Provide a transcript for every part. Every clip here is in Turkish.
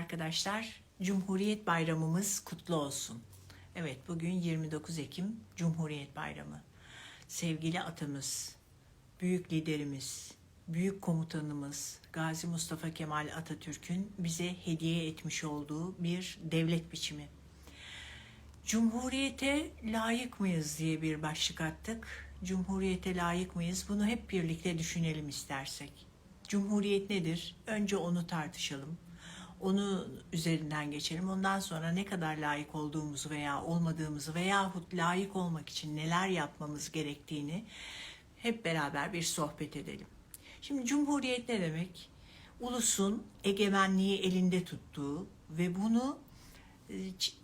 arkadaşlar. Cumhuriyet Bayramımız kutlu olsun. Evet bugün 29 Ekim Cumhuriyet Bayramı. Sevgili atamız, büyük liderimiz, büyük komutanımız Gazi Mustafa Kemal Atatürk'ün bize hediye etmiş olduğu bir devlet biçimi. Cumhuriyete layık mıyız diye bir başlık attık. Cumhuriyete layık mıyız? Bunu hep birlikte düşünelim istersek. Cumhuriyet nedir? Önce onu tartışalım. Onu üzerinden geçelim. Ondan sonra ne kadar layık olduğumuzu veya olmadığımızı veyahut layık olmak için neler yapmamız gerektiğini hep beraber bir sohbet edelim. Şimdi Cumhuriyet ne demek? Ulusun egemenliği elinde tuttuğu ve bunu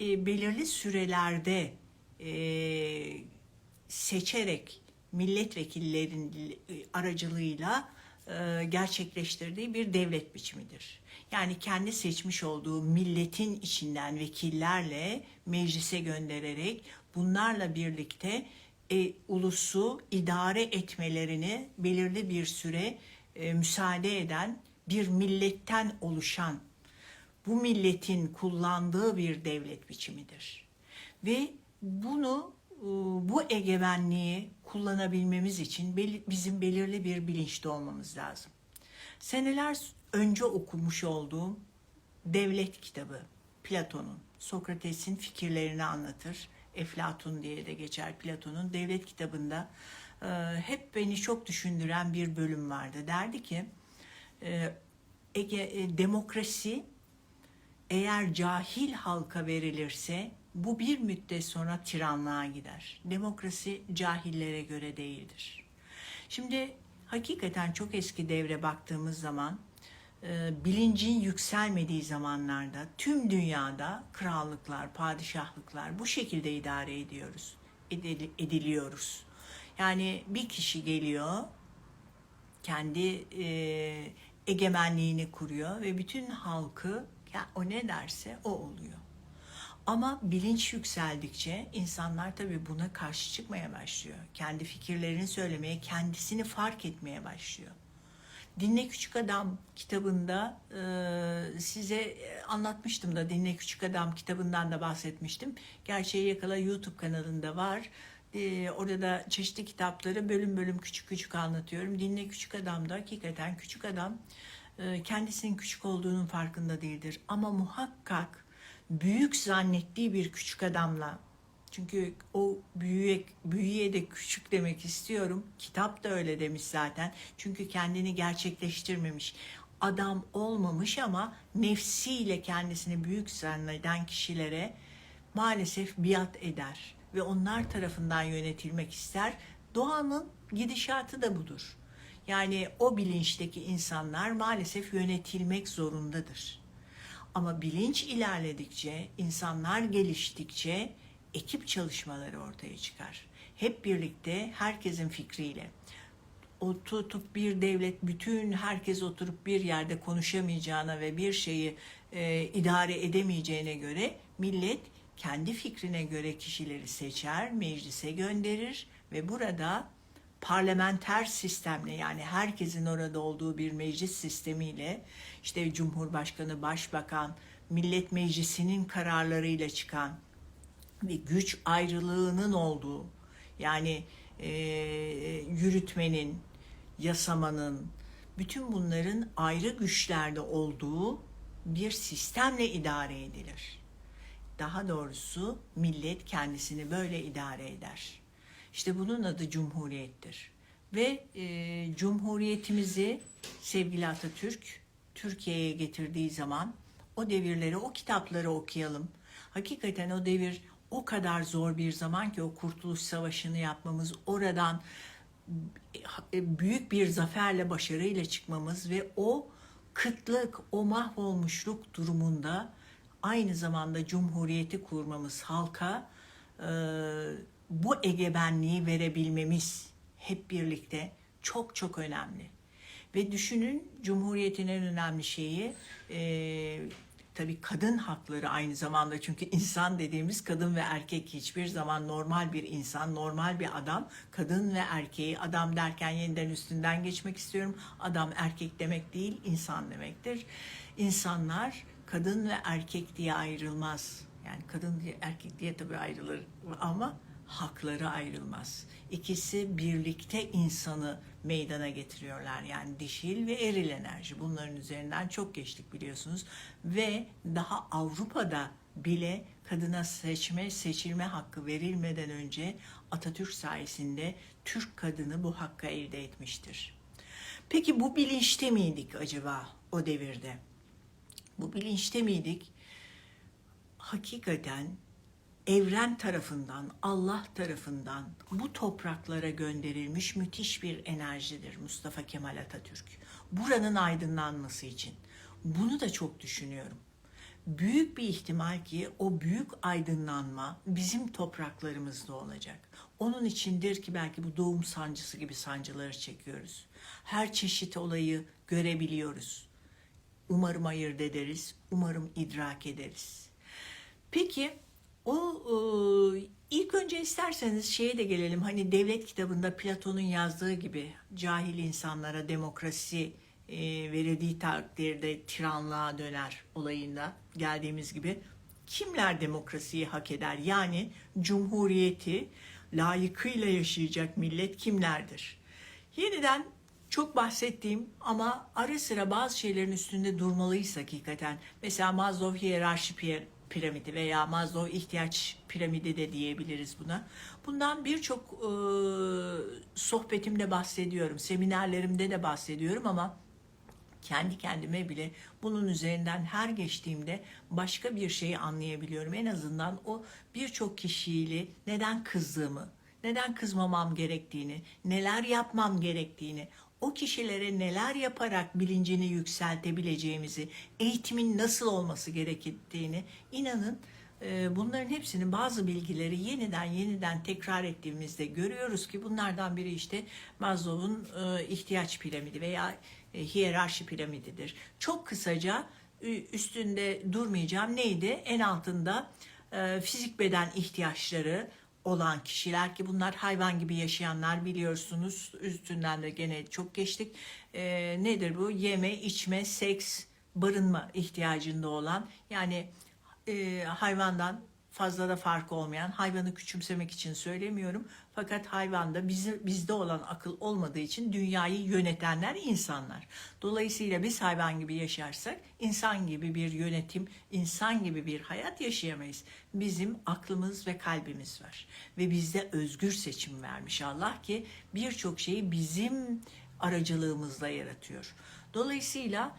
e, belirli sürelerde e, seçerek milletvekillerin aracılığıyla e, gerçekleştirdiği bir devlet biçimidir. Yani kendi seçmiş olduğu milletin içinden vekillerle meclise göndererek bunlarla birlikte e, ulusu idare etmelerini belirli bir süre e, müsaade eden bir milletten oluşan bu milletin kullandığı bir devlet biçimidir. Ve bunu e, bu egemenliği kullanabilmemiz için bizim belirli bir bilinçte olmamız lazım. Seneler önce okumuş olduğum Devlet kitabı Platon'un, Sokrates'in fikirlerini anlatır. Eflatun diye de geçer Platon'un Devlet kitabında e, hep beni çok düşündüren bir bölüm vardı. Derdi ki e, Ege, e, demokrasi eğer cahil halka verilirse bu bir müddet sonra tiranlığa gider. Demokrasi cahillere göre değildir. Şimdi hakikaten çok eski devre baktığımız zaman e, bilincin yükselmediği zamanlarda tüm dünyada krallıklar, padişahlıklar bu şekilde idare ediyoruz, edil- ediliyoruz. Yani bir kişi geliyor, kendi e, egemenliğini kuruyor ve bütün halkı ya o ne derse o oluyor. Ama bilinç yükseldikçe insanlar tabii buna karşı çıkmaya başlıyor. Kendi fikirlerini söylemeye, kendisini fark etmeye başlıyor. Dinle Küçük Adam kitabında e, size e, anlatmıştım da Dinle Küçük Adam kitabından da bahsetmiştim. Gerçeği Yakala YouTube kanalında var. E, orada da çeşitli kitapları bölüm bölüm küçük küçük anlatıyorum. Dinle Küçük Adam da hakikaten küçük adam kendisinin küçük olduğunun farkında değildir. Ama muhakkak büyük zannettiği bir küçük adamla çünkü o büyüye, büyüye de küçük demek istiyorum. Kitap da öyle demiş zaten. Çünkü kendini gerçekleştirmemiş. Adam olmamış ama nefsiyle kendisini büyük zanneden kişilere maalesef biat eder ve onlar tarafından yönetilmek ister. Doğanın gidişatı da budur. Yani o bilinçteki insanlar maalesef yönetilmek zorundadır. Ama bilinç ilerledikçe, insanlar geliştikçe ekip çalışmaları ortaya çıkar. Hep birlikte herkesin fikriyle. O tutup bir devlet bütün herkes oturup bir yerde konuşamayacağına ve bir şeyi e, idare edemeyeceğine göre millet kendi fikrine göre kişileri seçer, meclise gönderir ve burada parlamenter sistemle yani herkesin orada olduğu bir meclis sistemiyle işte Cumhurbaşkanı, Başbakan, Millet Meclisi'nin kararlarıyla çıkan ve güç ayrılığının olduğu yani e, yürütmenin, yasamanın, bütün bunların ayrı güçlerde olduğu bir sistemle idare edilir. Daha doğrusu millet kendisini böyle idare eder. İşte bunun adı cumhuriyettir. Ve e, cumhuriyetimizi sevgili Atatürk Türkiye'ye getirdiği zaman o devirleri, o kitapları okuyalım. Hakikaten o devir o kadar zor bir zaman ki o Kurtuluş Savaşı'nı yapmamız, oradan e, büyük bir zaferle, başarıyla çıkmamız ve o kıtlık, o mahvolmuşluk durumunda aynı zamanda cumhuriyeti kurmamız, halka e, bu egemenliği verebilmemiz hep birlikte çok çok önemli. Ve düşünün Cumhuriyet'in en önemli şeyi e, tabii kadın hakları aynı zamanda çünkü insan dediğimiz kadın ve erkek hiçbir zaman normal bir insan, normal bir adam, kadın ve erkeği adam derken yeniden üstünden geçmek istiyorum. Adam erkek demek değil, insan demektir. İnsanlar kadın ve erkek diye ayrılmaz. Yani kadın diye erkek diye tabii ayrılır ama hakları ayrılmaz. İkisi birlikte insanı meydana getiriyorlar. Yani dişil ve eril enerji. Bunların üzerinden çok geçtik biliyorsunuz. Ve daha Avrupa'da bile kadına seçme, seçilme hakkı verilmeden önce Atatürk sayesinde Türk kadını bu hakkı elde etmiştir. Peki bu bilinçte miydik acaba o devirde? Bu bilinçte miydik? Hakikaten evren tarafından, Allah tarafından bu topraklara gönderilmiş müthiş bir enerjidir Mustafa Kemal Atatürk. Buranın aydınlanması için. Bunu da çok düşünüyorum. Büyük bir ihtimal ki o büyük aydınlanma bizim topraklarımızda olacak. Onun içindir ki belki bu doğum sancısı gibi sancıları çekiyoruz. Her çeşit olayı görebiliyoruz. Umarım ayırt ederiz, umarım idrak ederiz. Peki o e, ilk önce isterseniz şeye de gelelim. Hani devlet kitabında Platon'un yazdığı gibi cahil insanlara demokrasi e, verildiği takdirde tiranlığa döner olayında geldiğimiz gibi kimler demokrasiyi hak eder? Yani cumhuriyeti layıkıyla yaşayacak millet kimlerdir? Yeniden çok bahsettiğim ama ara sıra bazı şeylerin üstünde durmalıyız hakikaten. Mesela Maslow hiyerarşi piramidi veya Maslow ihtiyaç piramidi de diyebiliriz buna. Bundan birçok e, sohbetimde bahsediyorum, seminerlerimde de bahsediyorum ama kendi kendime bile bunun üzerinden her geçtiğimde başka bir şeyi anlayabiliyorum. En azından o birçok kişiyle neden kızdığımı, neden kızmamam gerektiğini, neler yapmam gerektiğini, o kişilere neler yaparak bilincini yükseltebileceğimizi, eğitimin nasıl olması gerektiğini inanın e, bunların hepsinin bazı bilgileri yeniden yeniden tekrar ettiğimizde görüyoruz ki bunlardan biri işte Maslow'un e, ihtiyaç piramidi veya e, hiyerarşi piramididir. Çok kısaca üstünde durmayacağım. Neydi? En altında fizik beden ihtiyaçları olan kişiler ki bunlar hayvan gibi yaşayanlar biliyorsunuz. Üstünden de gene çok geçtik. E, nedir bu? Yeme, içme, seks, barınma ihtiyacında olan yani e, hayvandan fazla da farkı olmayan hayvanı küçümsemek için söylemiyorum. Fakat hayvanda bizi, bizde olan akıl olmadığı için dünyayı yönetenler insanlar. Dolayısıyla biz hayvan gibi yaşarsak insan gibi bir yönetim, insan gibi bir hayat yaşayamayız. Bizim aklımız ve kalbimiz var. Ve bizde özgür seçim vermiş Allah ki birçok şeyi bizim aracılığımızla yaratıyor. Dolayısıyla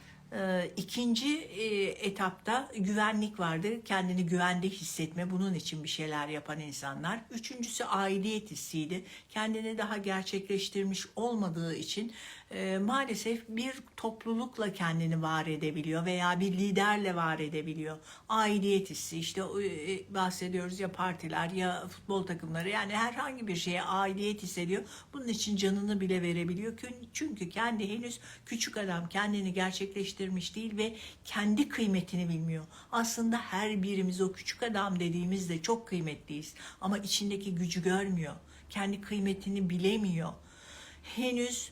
ikinci e, etapta güvenlik vardır. Kendini güvende hissetme, bunun için bir şeyler yapan insanlar. Üçüncüsü aidiyet hissiydi. Kendini daha gerçekleştirmiş olmadığı için e, maalesef bir toplulukla kendini var edebiliyor veya bir liderle var edebiliyor. Aidiyet hissi işte e, bahsediyoruz ya partiler ya futbol takımları yani herhangi bir şeye aidiyet hissediyor. Bunun için canını bile verebiliyor. Çünkü kendi henüz küçük adam kendini gerçekleştirmiş değil ve kendi kıymetini bilmiyor. Aslında her birimiz o küçük adam dediğimizde çok kıymetliyiz ama içindeki gücü görmüyor. Kendi kıymetini bilemiyor. Henüz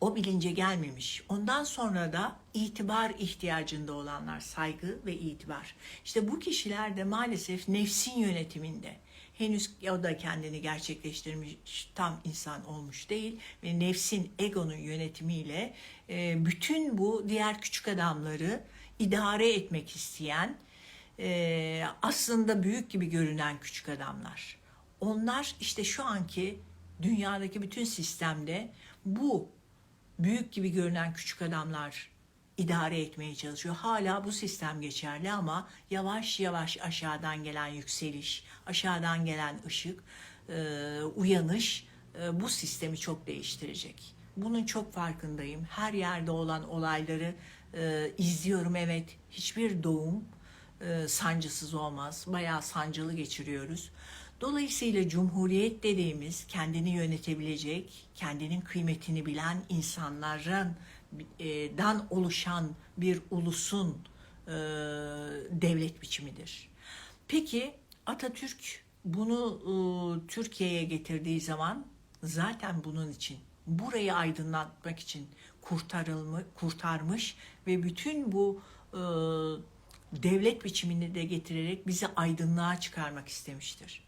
o bilince gelmemiş. Ondan sonra da itibar ihtiyacında olanlar, saygı ve itibar. İşte bu kişiler de maalesef nefsin yönetiminde. Henüz o da kendini gerçekleştirmiş, tam insan olmuş değil ve nefsin, egonun yönetimiyle e, bütün bu diğer küçük adamları idare etmek isteyen, e, aslında büyük gibi görünen küçük adamlar. Onlar işte şu anki dünyadaki bütün sistemde bu büyük gibi görünen küçük adamlar idare etmeye çalışıyor. Hala bu sistem geçerli ama yavaş yavaş aşağıdan gelen yükseliş, aşağıdan gelen ışık, e, uyanış e, bu sistemi çok değiştirecek. Bunun çok farkındayım. Her yerde olan olayları e, izliyorum. Evet, hiçbir doğum sancısız olmaz. Bayağı sancılı geçiriyoruz. Dolayısıyla cumhuriyet dediğimiz kendini yönetebilecek, kendinin kıymetini bilen insanların dan oluşan bir ulusun e, devlet biçimidir. Peki Atatürk bunu e, Türkiye'ye getirdiği zaman zaten bunun için burayı aydınlatmak için kurtarılmış, kurtarmış ve bütün bu e, devlet biçimini de getirerek bizi aydınlığa çıkarmak istemiştir.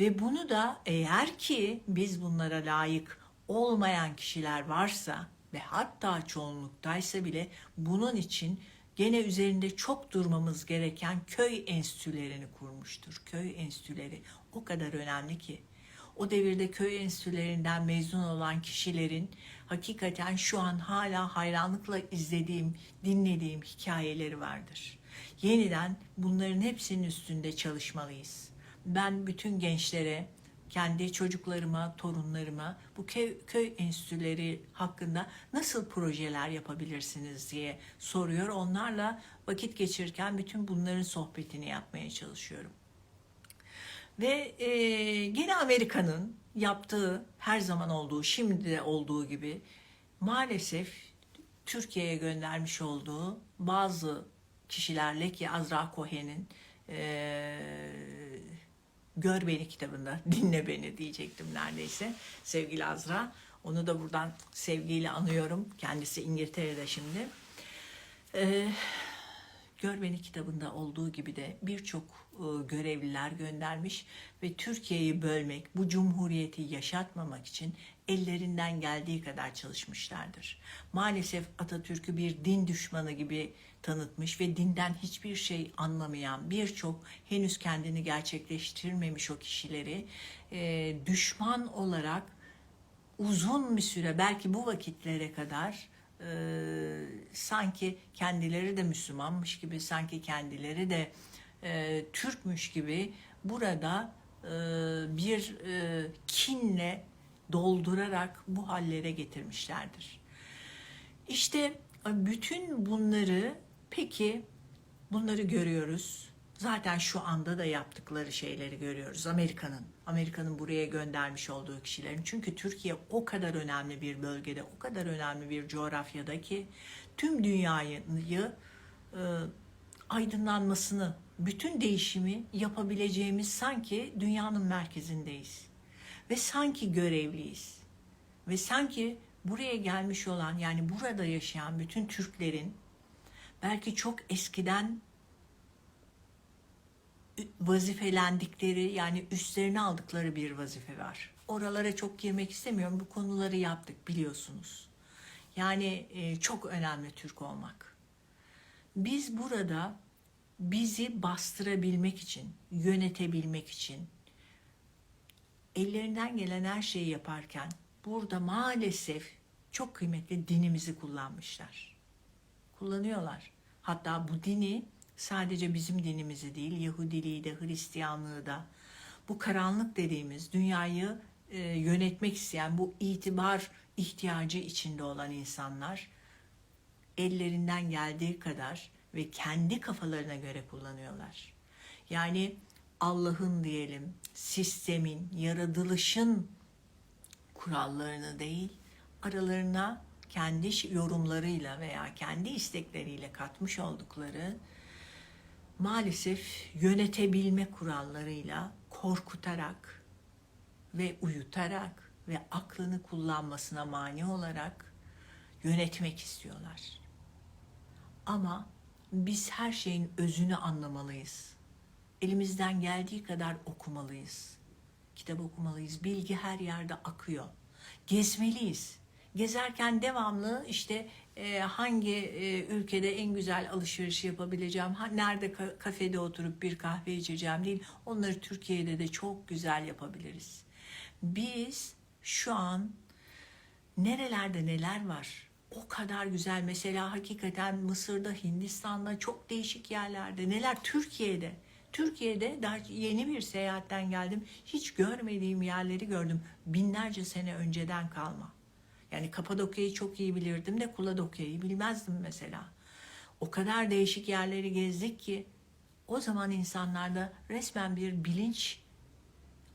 Ve bunu da eğer ki biz bunlara layık olmayan kişiler varsa ve hatta çoğunluktaysa bile bunun için gene üzerinde çok durmamız gereken köy enstitülerini kurmuştur. Köy enstitüleri o kadar önemli ki o devirde köy enstitülerinden mezun olan kişilerin hakikaten şu an hala hayranlıkla izlediğim, dinlediğim hikayeleri vardır. Yeniden bunların hepsinin üstünde çalışmalıyız. Ben bütün gençlere, kendi çocuklarıma, torunlarıma bu köy, köy enstitüleri hakkında nasıl projeler yapabilirsiniz diye soruyor. Onlarla vakit geçirirken bütün bunların sohbetini yapmaya çalışıyorum. Ve e, gene Amerika'nın yaptığı her zaman olduğu, şimdi de olduğu gibi maalesef Türkiye'ye göndermiş olduğu bazı kişilerle ki Azra Cohen'in e, Gör Beni kitabında dinle beni diyecektim neredeyse sevgili Azra. Onu da buradan sevgiyle anıyorum. Kendisi İngiltere'de şimdi. Ee, Gör Beni kitabında olduğu gibi de birçok e, görevliler göndermiş ve Türkiye'yi bölmek, bu cumhuriyeti yaşatmamak için ellerinden geldiği kadar çalışmışlardır. Maalesef Atatürk'ü bir din düşmanı gibi tanıtmış ve dinden hiçbir şey anlamayan birçok henüz kendini gerçekleştirmemiş o kişileri e, düşman olarak uzun bir süre belki bu vakitlere kadar e, sanki kendileri de Müslümanmış gibi sanki kendileri de e, Türkmüş gibi burada e, bir e, kinle doldurarak bu hallere getirmişlerdir. İşte bütün bunları peki bunları görüyoruz. Zaten şu anda da yaptıkları şeyleri görüyoruz. Amerika'nın, Amerika'nın buraya göndermiş olduğu kişilerin. Çünkü Türkiye o kadar önemli bir bölgede, o kadar önemli bir coğrafyada ki tüm dünyayı e, aydınlanmasını, bütün değişimi yapabileceğimiz sanki dünyanın merkezindeyiz. Ve sanki görevliyiz. Ve sanki buraya gelmiş olan yani burada yaşayan bütün Türklerin belki çok eskiden vazifelendikleri yani üstlerine aldıkları bir vazife var. Oralara çok girmek istemiyorum. Bu konuları yaptık biliyorsunuz. Yani e, çok önemli Türk olmak. Biz burada bizi bastırabilmek için, yönetebilmek için ellerinden gelen her şeyi yaparken burada maalesef çok kıymetli dinimizi kullanmışlar. Kullanıyorlar. Hatta bu dini sadece bizim dinimizi değil, Yahudiliği de, Hristiyanlığı da, bu karanlık dediğimiz dünyayı e, yönetmek isteyen bu itibar ihtiyacı içinde olan insanlar ellerinden geldiği kadar ve kendi kafalarına göre kullanıyorlar. Yani Allah'ın diyelim sistemin, yaratılışın kurallarını değil, aralarına kendi yorumlarıyla veya kendi istekleriyle katmış oldukları maalesef yönetebilme kurallarıyla korkutarak ve uyutarak ve aklını kullanmasına mani olarak yönetmek istiyorlar. Ama biz her şeyin özünü anlamalıyız. Elimizden geldiği kadar okumalıyız. Kitap okumalıyız. Bilgi her yerde akıyor. Gezmeliyiz. Gezerken devamlı işte e, hangi e, ülkede en güzel alışveriş yapabileceğim, ha, nerede ka- kafede oturup bir kahve içeceğim değil. Onları Türkiye'de de çok güzel yapabiliriz. Biz şu an nerelerde neler var? O kadar güzel mesela hakikaten Mısır'da, Hindistan'da çok değişik yerlerde neler Türkiye'de. Türkiye'de daha yeni bir seyahatten geldim. Hiç görmediğim yerleri gördüm. Binlerce sene önceden kalma. Yani Kapadokya'yı çok iyi bilirdim de Kuladokya'yı bilmezdim mesela. O kadar değişik yerleri gezdik ki o zaman insanlarda resmen bir bilinç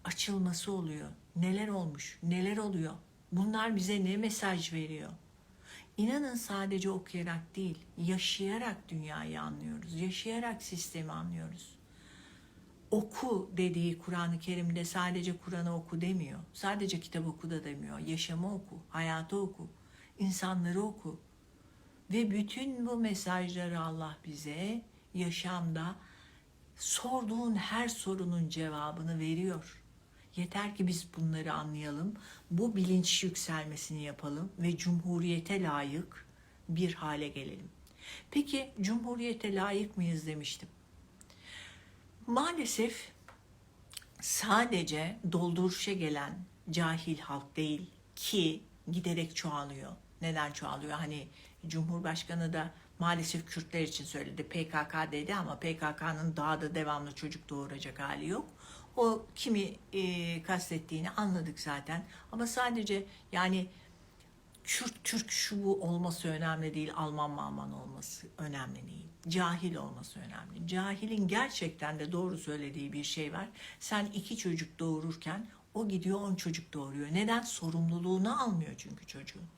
açılması oluyor. Neler olmuş, neler oluyor? Bunlar bize ne mesaj veriyor? İnanın sadece okuyarak değil, yaşayarak dünyayı anlıyoruz. Yaşayarak sistemi anlıyoruz. Oku dediği Kur'an-ı Kerim'de sadece Kur'an'ı oku demiyor. Sadece kitap oku da demiyor. Yaşamı oku, hayatı oku, insanları oku. Ve bütün bu mesajları Allah bize yaşamda sorduğun her sorunun cevabını veriyor. Yeter ki biz bunları anlayalım, bu bilinç yükselmesini yapalım ve cumhuriyete layık bir hale gelelim. Peki cumhuriyete layık mıyız demiştim. Maalesef sadece dolduruşa gelen cahil halk değil ki giderek çoğalıyor. Neden çoğalıyor? Hani Cumhurbaşkanı da maalesef Kürtler için söyledi. PKK dedi ama PKK'nın daha da devamlı çocuk doğuracak hali yok. O kimi e, kastettiğini anladık zaten. Ama sadece yani Kürt, Türk şu olması önemli değil. Alman Malman olması önemli değil. Cahil olması önemli. Cahilin gerçekten de doğru söylediği bir şey var. Sen iki çocuk doğururken o gidiyor on çocuk doğuruyor. Neden? Sorumluluğunu almıyor çünkü çocuğun.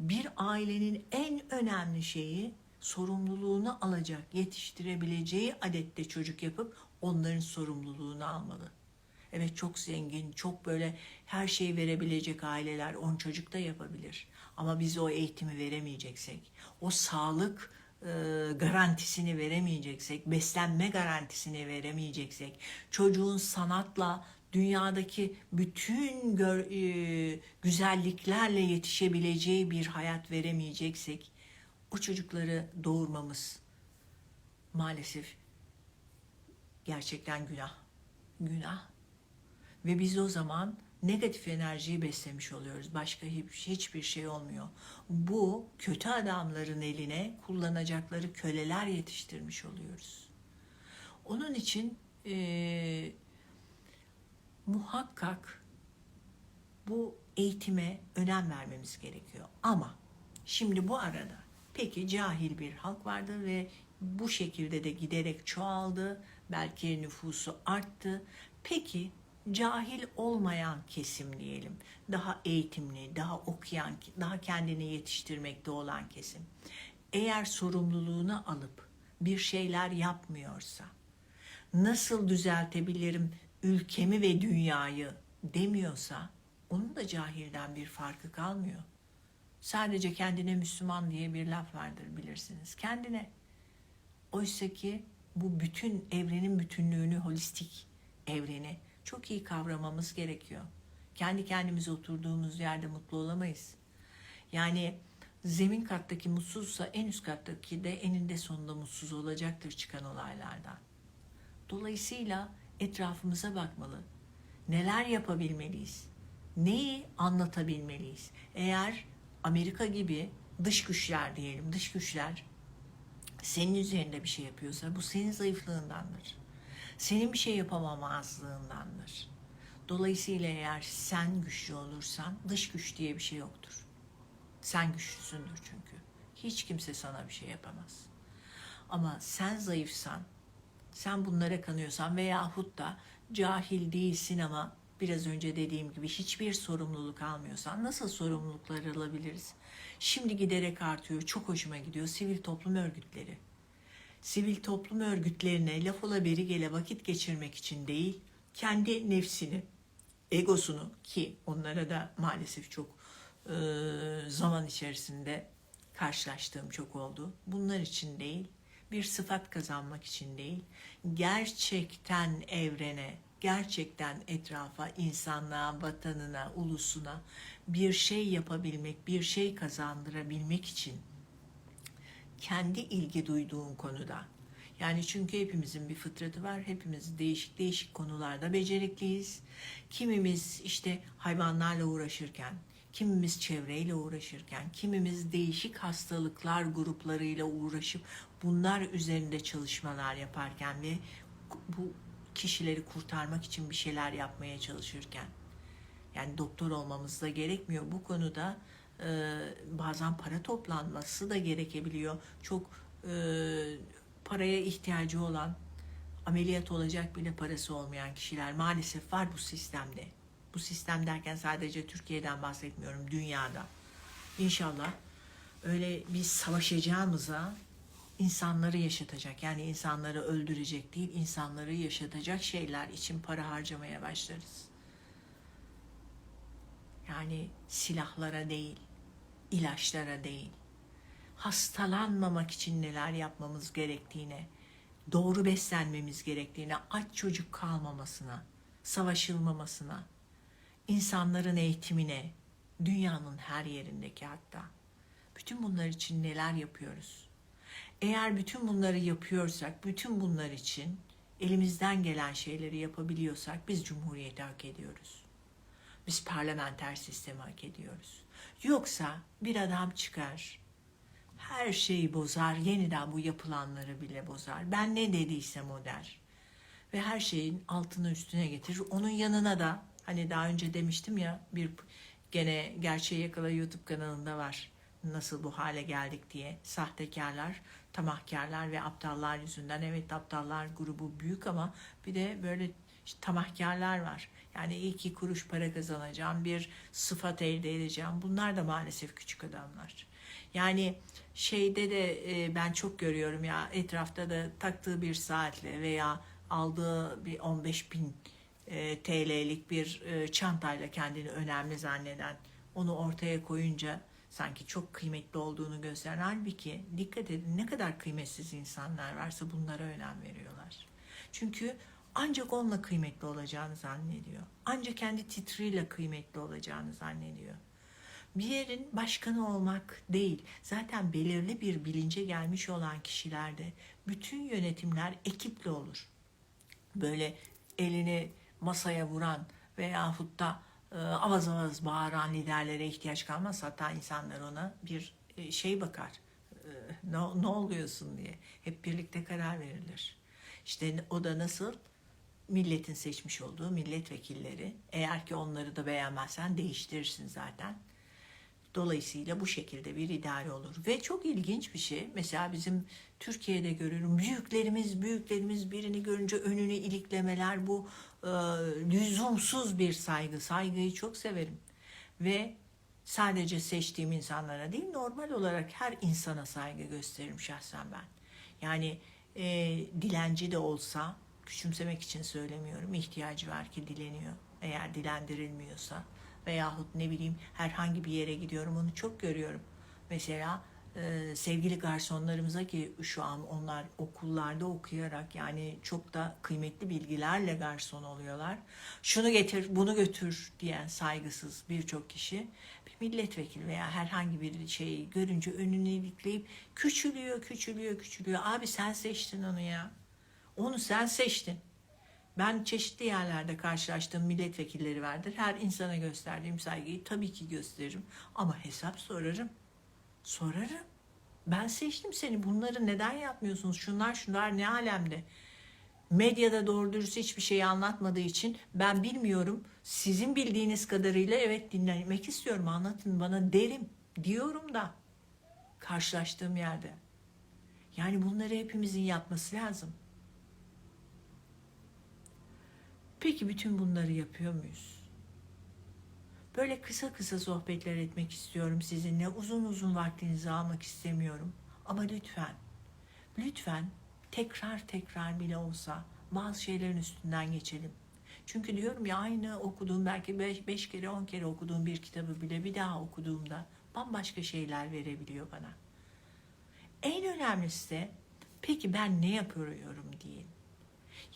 Bir ailenin en önemli şeyi sorumluluğunu alacak, yetiştirebileceği adette çocuk yapıp onların sorumluluğunu almalı. Evet çok zengin, çok böyle her şeyi verebilecek aileler on çocuk da yapabilir. Ama biz o eğitimi veremeyeceksek, o sağlık e, garantisini veremeyeceksek, beslenme garantisini veremeyeceksek, çocuğun sanatla dünyadaki bütün gör, e, güzelliklerle yetişebileceği bir hayat veremeyeceksek, o çocukları doğurmamız maalesef gerçekten günah. Günah. Ve biz o zaman negatif enerjiyi beslemiş oluyoruz. Başka hiç, hiçbir şey olmuyor. Bu kötü adamların eline kullanacakları köleler yetiştirmiş oluyoruz. Onun için e, muhakkak bu eğitime önem vermemiz gerekiyor. Ama şimdi bu arada peki cahil bir halk vardı ve bu şekilde de giderek çoğaldı. Belki nüfusu arttı. Peki cahil olmayan kesim diyelim. Daha eğitimli, daha okuyan, daha kendini yetiştirmekte olan kesim. Eğer sorumluluğunu alıp bir şeyler yapmıyorsa, nasıl düzeltebilirim ülkemi ve dünyayı demiyorsa, onun da cahilden bir farkı kalmıyor. Sadece kendine Müslüman diye bir laf vardır bilirsiniz. Kendine. Oysa ki bu bütün evrenin bütünlüğünü, holistik evreni çok iyi kavramamız gerekiyor. Kendi kendimize oturduğumuz yerde mutlu olamayız. Yani zemin kattaki mutsuzsa en üst kattaki de eninde sonunda mutsuz olacaktır çıkan olaylardan. Dolayısıyla etrafımıza bakmalı. Neler yapabilmeliyiz? Neyi anlatabilmeliyiz? Eğer Amerika gibi dış güçler diyelim, dış güçler senin üzerinde bir şey yapıyorsa bu senin zayıflığındandır. Senin bir şey yapamamazlığındandır. Dolayısıyla eğer sen güçlü olursan dış güç diye bir şey yoktur. Sen güçlüsündür çünkü. Hiç kimse sana bir şey yapamaz. Ama sen zayıfsan, sen bunlara kanıyorsan veyahut da cahil değilsin ama biraz önce dediğim gibi hiçbir sorumluluk almıyorsan nasıl sorumluluklar alabiliriz? Şimdi giderek artıyor. Çok hoşuma gidiyor. Sivil toplum örgütleri. Sivil toplum örgütlerine laf ola beri gele vakit geçirmek için değil, kendi nefsini, egosunu ki onlara da maalesef çok e, zaman içerisinde karşılaştığım çok oldu. Bunlar için değil, bir sıfat kazanmak için değil, gerçekten evrene, gerçekten etrafa, insanlığa, vatanına, ulusuna bir şey yapabilmek, bir şey kazandırabilmek için kendi ilgi duyduğun konuda. Yani çünkü hepimizin bir fıtratı var. Hepimiz değişik değişik konularda becerikliyiz. Kimimiz işte hayvanlarla uğraşırken, kimimiz çevreyle uğraşırken, kimimiz değişik hastalıklar gruplarıyla uğraşıp bunlar üzerinde çalışmalar yaparken ve bu kişileri kurtarmak için bir şeyler yapmaya çalışırken yani doktor olmamız da gerekmiyor bu konuda e, bazen para toplanması da gerekebiliyor. Çok e, paraya ihtiyacı olan ameliyat olacak bile parası olmayan kişiler maalesef var bu sistemde. Bu sistem derken sadece Türkiye'den bahsetmiyorum dünyada. İnşallah öyle bir savaşacağımıza insanları yaşatacak. Yani insanları öldürecek değil insanları yaşatacak şeyler için para harcamaya başlarız. Yani silahlara değil, ilaçlara değil. hastalanmamak için neler yapmamız gerektiğine, doğru beslenmemiz gerektiğine, aç çocuk kalmamasına, savaşılmamasına, insanların eğitimine, dünyanın her yerindeki hatta. Bütün bunlar için neler yapıyoruz? Eğer bütün bunları yapıyorsak, bütün bunlar için elimizden gelen şeyleri yapabiliyorsak biz cumhuriyeti hak ediyoruz. Biz parlamenter sistemi hak ediyoruz. Yoksa bir adam çıkar, her şeyi bozar, yeniden bu yapılanları bile bozar. Ben ne dediysem o der. Ve her şeyin altını üstüne getirir. Onun yanına da hani daha önce demiştim ya bir gene Gerçeği Yakala YouTube kanalında var. Nasıl bu hale geldik diye. Sahtekarlar, tamahkarlar ve aptallar yüzünden. Evet aptallar grubu büyük ama bir de böyle işte tamahkarlar var. Yani iki kuruş para kazanacağım, bir sıfat elde edeceğim. Bunlar da maalesef küçük adamlar. Yani şeyde de e, ben çok görüyorum ya etrafta da taktığı bir saatle veya aldığı bir 15 bin e, TL'lik bir e, çantayla kendini önemli zanneden onu ortaya koyunca sanki çok kıymetli olduğunu gösteren halbuki dikkat edin ne kadar kıymetsiz insanlar varsa bunlara önem veriyorlar. Çünkü ancak onunla kıymetli olacağını zannediyor. Ancak kendi titriyle kıymetli olacağını zannediyor. Bir yerin başkanı olmak değil, zaten belirli bir bilince gelmiş olan kişilerde bütün yönetimler ekiple olur. Böyle elini masaya vuran veyahut da e, avaz avaz bağıran liderlere ihtiyaç kalmaz. Hatta insanlar ona bir e, şey bakar. E, ne, ne oluyorsun diye. Hep birlikte karar verilir. İşte o da nasıl? Milletin seçmiş olduğu milletvekilleri. Eğer ki onları da beğenmezsen değiştirirsin zaten. Dolayısıyla bu şekilde bir idare olur. Ve çok ilginç bir şey. Mesela bizim Türkiye'de görüyorum. Büyüklerimiz, büyüklerimiz birini görünce önünü iliklemeler. Bu e, lüzumsuz bir saygı. Saygıyı çok severim. Ve sadece seçtiğim insanlara değil, normal olarak her insana saygı gösteririm şahsen ben. Yani e, dilenci de olsa, küçümsemek için söylemiyorum, ihtiyacı var ki dileniyor. Eğer dilendirilmiyorsa veyahut ne bileyim herhangi bir yere gidiyorum onu çok görüyorum. Mesela e, sevgili garsonlarımıza ki şu an onlar okullarda okuyarak yani çok da kıymetli bilgilerle garson oluyorlar. Şunu getir, bunu götür diyen saygısız birçok kişi bir milletvekili veya herhangi bir şeyi görünce önünü ilikleyip küçülüyor, küçülüyor, küçülüyor. Abi sen seçtin onu ya. Onu sen seçtin. Ben çeşitli yerlerde karşılaştığım milletvekilleri vardır. Her insana gösterdiğim saygıyı tabii ki gösteririm. Ama hesap sorarım. Sorarım. Ben seçtim seni. Bunları neden yapmıyorsunuz? Şunlar şunlar ne alemde? Medyada doğru dürüst hiçbir şey anlatmadığı için ben bilmiyorum. Sizin bildiğiniz kadarıyla evet dinlemek istiyorum. Anlatın bana derim. Diyorum da karşılaştığım yerde. Yani bunları hepimizin yapması lazım. Peki bütün bunları yapıyor muyuz? Böyle kısa kısa sohbetler etmek istiyorum sizinle. Uzun uzun vaktinizi almak istemiyorum. Ama lütfen, lütfen tekrar tekrar bile olsa bazı şeylerin üstünden geçelim. Çünkü diyorum ya aynı okuduğum belki beş, beş kere on kere okuduğum bir kitabı bile bir daha okuduğumda bambaşka şeyler verebiliyor bana. En önemlisi de peki ben ne yapıyorum deyin.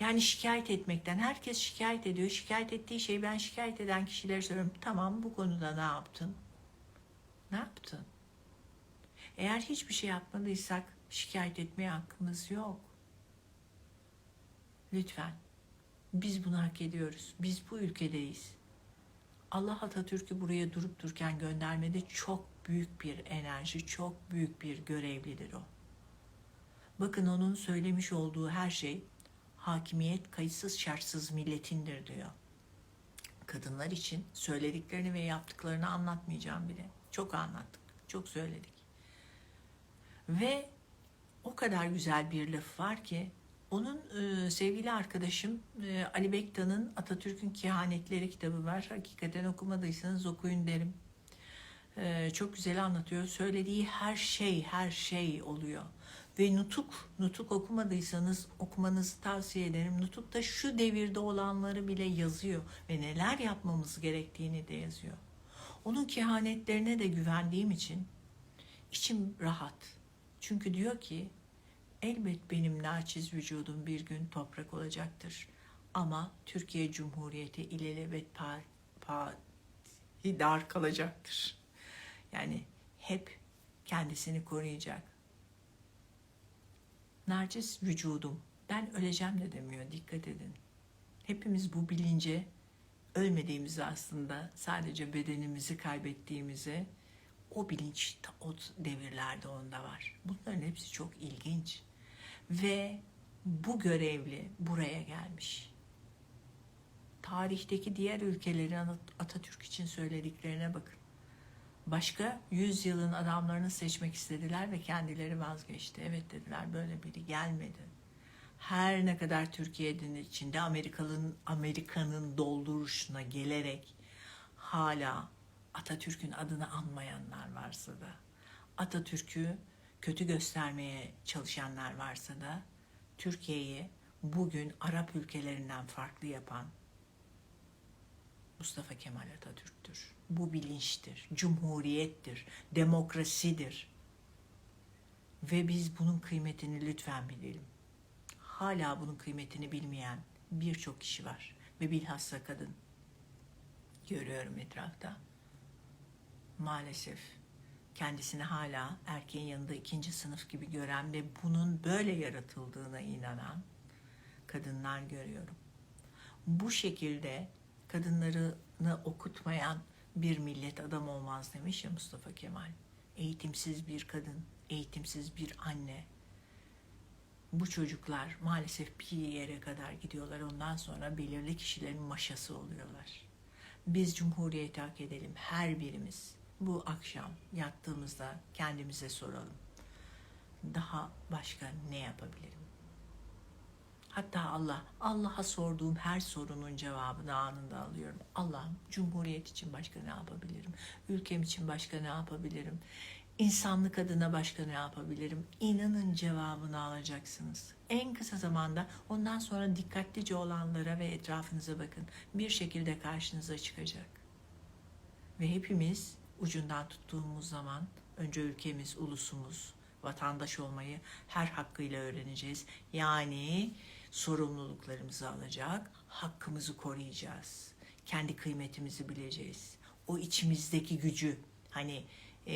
Yani şikayet etmekten herkes şikayet ediyor. Şikayet ettiği şeyi ben şikayet eden kişilere soruyorum. Tamam bu konuda ne yaptın? Ne yaptın? Eğer hiçbir şey yapmadıysak şikayet etmeye hakkımız yok. Lütfen. Biz bunu hak ediyoruz. Biz bu ülkedeyiz. Allah Atatürk'ü buraya durup dururken göndermede çok büyük bir enerji, çok büyük bir görevlidir o. Bakın onun söylemiş olduğu her şey hakimiyet kayıtsız şartsız milletindir diyor. Kadınlar için söylediklerini ve yaptıklarını anlatmayacağım bile. Çok anlattık, çok söyledik. Ve o kadar güzel bir laf var ki onun e, sevgili arkadaşım e, Ali Bektan'ın Atatürk'ün Kehanetleri kitabı var. Hakikaten okumadıysanız okuyun derim. E, çok güzel anlatıyor. Söylediği her şey, her şey oluyor. Ve Nutuk, Nutuk okumadıysanız okumanızı tavsiye ederim. Nutuk'ta şu devirde olanları bile yazıyor ve neler yapmamız gerektiğini de yazıyor. Onun kehanetlerine de güvendiğim için içim rahat. Çünkü diyor ki elbet benim naçiz vücudum bir gün toprak olacaktır. Ama Türkiye Cumhuriyeti ilelebet pa, pa, dar kalacaktır. Yani hep kendisini koruyacak. Narcis vücudum. Ben öleceğim de demiyor. Dikkat edin. Hepimiz bu bilince ölmediğimizi aslında sadece bedenimizi kaybettiğimizi o bilinç o devirlerde onda var. Bunların hepsi çok ilginç. Ve bu görevli buraya gelmiş. Tarihteki diğer ülkelerin Atatürk için söylediklerine bakın. Başka yüzyılın adamlarını seçmek istediler ve kendileri vazgeçti. Evet dediler böyle biri gelmedi. Her ne kadar Türkiye'nin içinde Amerika'nın Amerika'nın dolduruşuna gelerek hala Atatürk'ün adını anmayanlar varsa da Atatürk'ü kötü göstermeye çalışanlar varsa da Türkiye'yi bugün Arap ülkelerinden farklı yapan Mustafa Kemal Atatürk'tür. Bu bilinçtir, cumhuriyettir, demokrasidir. Ve biz bunun kıymetini lütfen bilelim. Hala bunun kıymetini bilmeyen birçok kişi var ve bilhassa kadın. Görüyorum etrafta. Maalesef kendisini hala erkeğin yanında ikinci sınıf gibi gören ve bunun böyle yaratıldığına inanan kadınlar görüyorum. Bu şekilde kadınlarını okutmayan bir millet adam olmaz demiş ya Mustafa Kemal. Eğitimsiz bir kadın, eğitimsiz bir anne. Bu çocuklar maalesef bir yere kadar gidiyorlar. Ondan sonra belirli kişilerin maşası oluyorlar. Biz cumhuriyeti hak edelim her birimiz. Bu akşam yattığımızda kendimize soralım. Daha başka ne yapabilirim? Hatta Allah, Allah'a sorduğum her sorunun cevabını anında alıyorum. Allah'ım Cumhuriyet için başka ne yapabilirim? Ülkem için başka ne yapabilirim? İnsanlık adına başka ne yapabilirim? İnanın cevabını alacaksınız. En kısa zamanda ondan sonra dikkatlice olanlara ve etrafınıza bakın. Bir şekilde karşınıza çıkacak. Ve hepimiz ucundan tuttuğumuz zaman önce ülkemiz, ulusumuz, vatandaş olmayı her hakkıyla öğreneceğiz. Yani sorumluluklarımızı alacak, hakkımızı koruyacağız. Kendi kıymetimizi bileceğiz. O içimizdeki gücü hani e,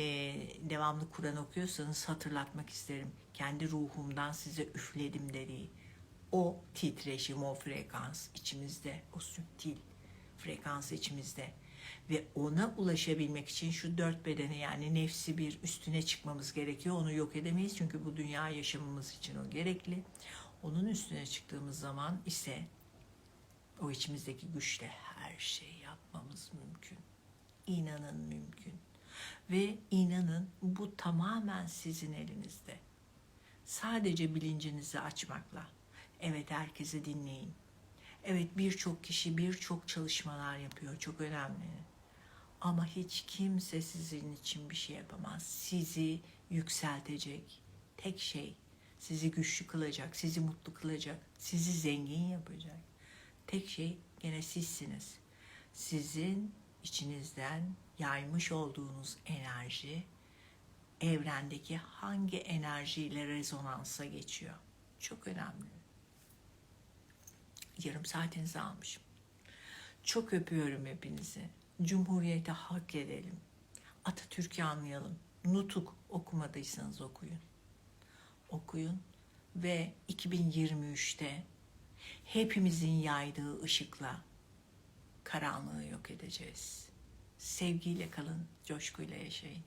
devamlı Kur'an okuyorsanız hatırlatmak isterim. Kendi ruhumdan size üfledim dediği o titreşim, o frekans içimizde, o süptil frekans içimizde ve ona ulaşabilmek için şu dört bedeni yani nefsi bir üstüne çıkmamız gerekiyor. Onu yok edemeyiz çünkü bu dünya yaşamımız için o gerekli. Onun üstüne çıktığımız zaman ise o içimizdeki güçle her şey yapmamız mümkün. İnanın mümkün. Ve inanın bu tamamen sizin elinizde. Sadece bilincinizi açmakla. Evet herkesi dinleyin. Evet birçok kişi birçok çalışmalar yapıyor. Çok önemli. Ama hiç kimse sizin için bir şey yapamaz. Sizi yükseltecek tek şey sizi güçlü kılacak, sizi mutlu kılacak, sizi zengin yapacak. Tek şey gene sizsiniz. Sizin içinizden yaymış olduğunuz enerji evrendeki hangi enerjiyle rezonansa geçiyor. Çok önemli. Yarım saatinizi almışım. Çok öpüyorum hepinizi. Cumhuriyete hak edelim. Atatürk'ü anlayalım. Nutuk okumadıysanız okuyun okuyun ve 2023'te hepimizin yaydığı ışıkla karanlığı yok edeceğiz. Sevgiyle kalın, coşkuyla yaşayın.